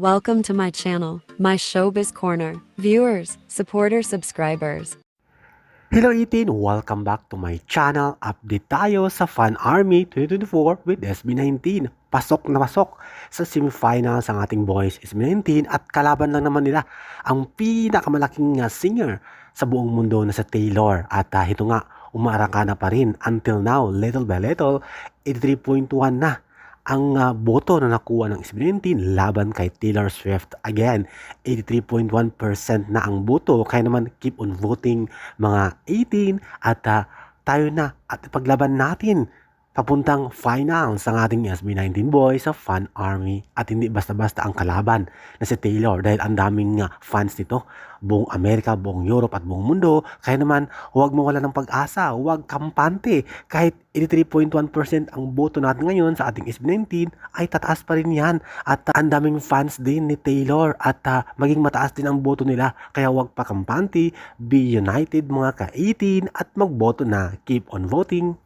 Welcome to my channel, my showbiz corner. Viewers, supporters, subscribers. Hello 18! Welcome back to my channel. Update tayo sa Fan Army 2024 with SB19. Pasok na pasok sa semifinals ang ating boys SB19 at kalaban lang naman nila ang pinakamalaking uh, singer sa buong mundo na sa Taylor. At uh, ito nga, umarangka na pa rin until now, little by little, 83.1 na ang uh, boto na nakuha ng SB19 laban kay Taylor Swift. Again, 83.1% na ang boto. Kaya naman, keep on voting mga 18 at uh, tayo na at paglaban natin papuntang finals ang ating SB19 boys sa Fan Army. At hindi basta-basta ang kalaban na si Taylor dahil ang daming uh, fans nito. Buong Amerika, buong Europe at buong mundo. Kaya naman huwag mawala ng pag-asa. Huwag kampante. Kahit 83.1% ang boto natin ngayon sa ating SB19 ay tataas pa rin yan. At uh, ang daming fans din ni Taylor at uh, maging mataas din ang boto nila. Kaya huwag pa kampante. Be united mga ka-18 at magboto na. Keep on voting